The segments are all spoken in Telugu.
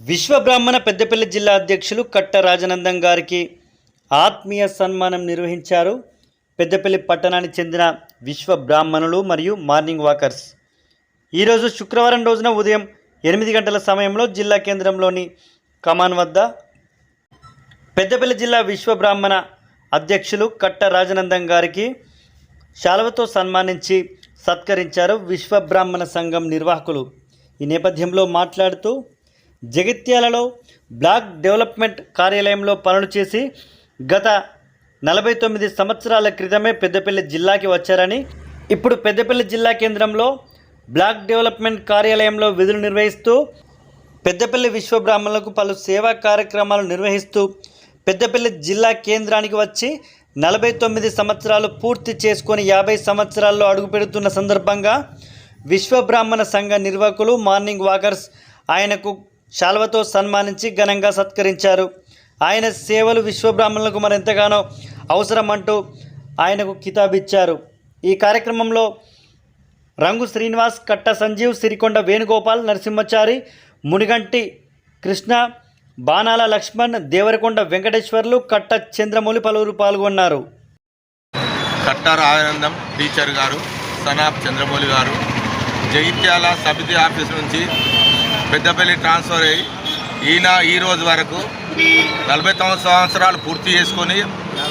విశ్వబ్రాహ్మణ పెద్దపల్లి జిల్లా అధ్యక్షులు కట్ట రాజనందం గారికి ఆత్మీయ సన్మానం నిర్వహించారు. పెద్దపల్లి పట్టణానికి చెందిన విశ్వ బ్రాహ్మణులు మరియు మార్నింగ్ వాకర్స్. ఈరోజు శుక్రవారం రోజున ఉదయం ఎనిమిది గంటల సమయంలో జిల్లా కేంద్రంలోని కమాన్ వద్ద పెద్దపల్లి జిల్లా విశ్వ బ్రాహ్మణ అధ్యక్షులు కట్ట రాజనందం గారికి శాలవతో సన్మానించి సత్కరించారు విశ్వ బ్రాహ్మణ సంఘం నిర్వాహకులు. ఈ నేపథ్యంలో మాట్లాడుతూ జగిత్యాలలో బ్లాక్ డెవలప్మెంట్ కార్యాలయంలో పనులు చేసి గత నలభై తొమ్మిది సంవత్సరాల క్రితమే పెద్దపల్లి జిల్లాకి వచ్చారని ఇప్పుడు పెద్దపల్లి జిల్లా కేంద్రంలో బ్లాక్ డెవలప్మెంట్ కార్యాలయంలో విధులు నిర్వహిస్తూ పెద్దపల్లి విశ్వబ్రాహ్మణులకు పలు సేవా కార్యక్రమాలు నిర్వహిస్తూ పెద్దపల్లి జిల్లా కేంద్రానికి వచ్చి నలభై తొమ్మిది సంవత్సరాలు పూర్తి చేసుకొని యాభై సంవత్సరాల్లో అడుగుపెడుతున్న సందర్భంగా విశ్వబ్రాహ్మణ సంఘ నిర్వాహకులు మార్నింగ్ వాకర్స్ ఆయనకు శాల్వతో సన్మానించి ఘనంగా సత్కరించారు. ఆయన సేవలు విశ్వబ్రాహ్మణులకు మరెంతగానో అవసరం అంటూ ఆయనకు కితాబిచ్చారు. ఈ కార్యక్రమంలో రంగు శ్రీనివాస్ కట్ట సంజీవ్ సిరికొండ వేణుగోపాల్ నరసింహచారి మునిగంటి కృష్ణ బాణాల లక్ష్మణ్ దేవరకొండ వెంకటేశ్వర్లు కట్ట చంద్రమౌళి పలువురు పాల్గొన్నారు. కట్టారు ఆనందం టీచర్ గారు సనాబ్ చంద్రమౌళి గారు. జగిత్యాల సమితి ఆఫీస్ నుంచి పెద్దపల్లి ట్రాన్స్ఫర్ అయ్యి ఈయన ఈ రోజు వరకు నలభై తొమ్మిది సంవత్సరాలు పూర్తి చేసుకొని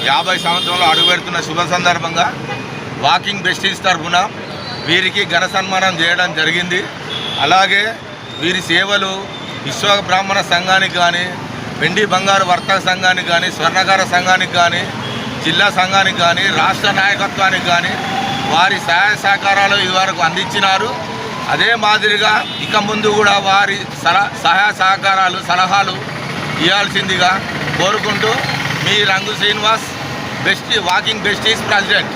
యాభై సంవత్సరాలు అడుగుపెడుతున్న శుభ సందర్భంగా వాకింగ్ బెస్టీస్ తరఫున వీరికి ఘన సన్మానం చేయడం జరిగింది. అలాగే వీరి సేవలు విశ్వ బ్రాహ్మణ సంఘానికి కానీ వెండి బంగారు వర్తక సంఘానికి కానీ స్వర్ణకార సంఘానికి కానీ జిల్లా సంఘానికి కానీ రాష్ట్ర నాయకత్వానికి కానీ వారి సహాయ సహకారాలు ఇదివరకు అందించినారు. అదే మాదిరిగా ఇక ముందు కూడా వారి సల సహాయ సహకారాలు సలహాలు ఇవ్వాల్సిందిగా కోరుకుంటూ మీ రంగు Srinivas best walking besties president.